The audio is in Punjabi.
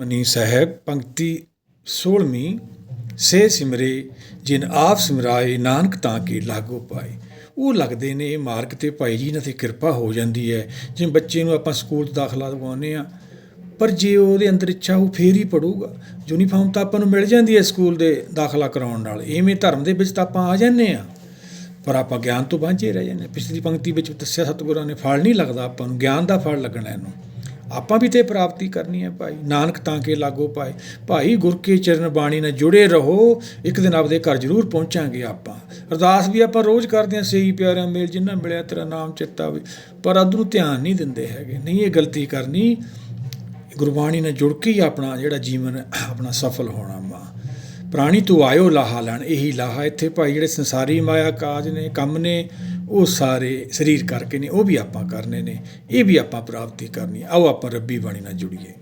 ਮਨੀ ਸਾਹਿਬ, ਪੰਕਤੀ 16ਵੀਂ ਸੇ ਸਿਮਰੇ, ਜਿਨ ਆਪ ਸਿਮਰਾਏ, ਨਾਨਕ ਤਾਂ ਕੀ ਲਾਗੋ ਪਾਏ। ਉਹ ਲੱਗਦੇ ਨੇ, ਇਹ ਮਾਰਗ ਤੇ ਭਾਈ ਜੀ ਇਹਨਾਂ ਤੇ ਕਿਰਪਾ ਹੋ ਜਾਂਦੀ ਹੈ। ਜਿਵੇਂ ਬੱਚੇ ਨੂੰ ਆਪਾਂ ਸਕੂਲ 'ਚ ਦਾਖਲਾ ਦਿਵਾਉਂਦੇ ਆ ਪਰ ਜੇ ਉਹਦੇ ਅੰਦਰ ਇੱਛਾ, ਉਹ ਫੇਰ ਹੀ ਪੜੂਗਾ ਯੂਨੀਫਾਰਮ ਤਾਂ ਆਪਾਂ ਨੂੰ ਮਿਲ ਜਾਂਦੀ ਹੈ ਸਕੂਲ ਦੇ ਦਾਖਲਾ ਕਰਾਉਣ ਨਾਲ। ਇਵੇਂ ਧਰਮ ਦੇ ਵਿੱਚ ਤਾਂ ਆਪਾਂ ਆ ਜਾਂਦੇ ਆ ਪਰ ਆਪਾਂ ਗਿਆਨ ਤੋਂ ਵਾਂਝੇ ਰਹਿ ਜਾਂਦੇ ਪਿਛਲੀ ਪੰਕਤੀ ਵਿੱਚ ਦੱਸਿਆ ਸਤਿਗੁਰਾਂ ਨੇ, ਫਲ ਨਹੀਂ ਲੱਗਦਾ ਆਪਾਂ ਨੂੰ, ਗਿਆਨ ਦਾ ਫਲ ਲੱਗਣਾ ਇਹਨੂੰ। ਆਪਾਂ ਵੀ ਤੇ ਪ੍ਰਾਪਤੀ ਕਰਨੀ ਹੈ ਭਾਈ। ਨਾਨਕ ਤਾਂ ਕੇ ਲਾਗੋ ਪਾਏ ਭਾਈ ਗੁਰ ਕੇ ਚਰਨ ਬਾਣੀ ਨਾਲ ਜੁੜੇ ਰਹੋ। ਇੱਕ ਦਿਨ ਆਪਦੇ ਘਰ ਜ਼ਰੂਰ ਪਹੁੰਚਾਂਗੇ ਆਪਾਂ। ਅਰਦਾਸ ਵੀ ਆਪਾਂ ਰੋਜ਼ ਕਰਦੇ ਹਾਂ ਸਹੀ ਪਿਆਰਿਆਂ ਮੇਲ ਜਿੰਨਾ ਮਿਲਿਆ ਤੇਰਾ ਨਾਮ ਚਿੱਤਾ ਵੀ। ਪਰ ਅੱਧ ਨੂੰ ਧਿਆਨ ਨਹੀਂ ਦਿੰਦੇ ਹੈਗੇ। ਨਹੀਂ ਇਹ ਗਲਤੀ ਕਰਨੀ। ਗੁਰਬਾਣੀ ਨਾਲ ਜੁੜ ਕੇ ਹੀ ਆਪਣਾ ਜਿਹੜਾ ਜੀਵਨ ਆਪਣਾ ਸਫਲ ਹੋਣਾ ਵਾ ਪ੍ਰਾਣੀ ਤੂੰ ਆਇਓ ਲਾਹਾ ਲੈਣ। ਇਹੀ ਲਾਹਾ ਇੱਥੇ ਭਾਈ ਜਿਹੜੇ ਸੰਸਾਰੀ ਮਾਇਆ ਕਾਜ ਨੇ, ਕੰਮ ਨੇ ਉਹ ਸਾਰੇ ਸਰੀਰ ਕਰਕੇ ਨੇ, ਉਹ ਵੀ ਆਪਾਂ ਕਰਨੇ ਨੇ, ਇਹ ਵੀ ਆਪਾਂ ਪ੍ਰਾਪਤੀ ਕਰਨੀ ਹੈ। ਆਓ ਆਪਾਂ ਰੱਬੀ ਬਾਣੀ ਨਾਲ ਜੁੜੀਏ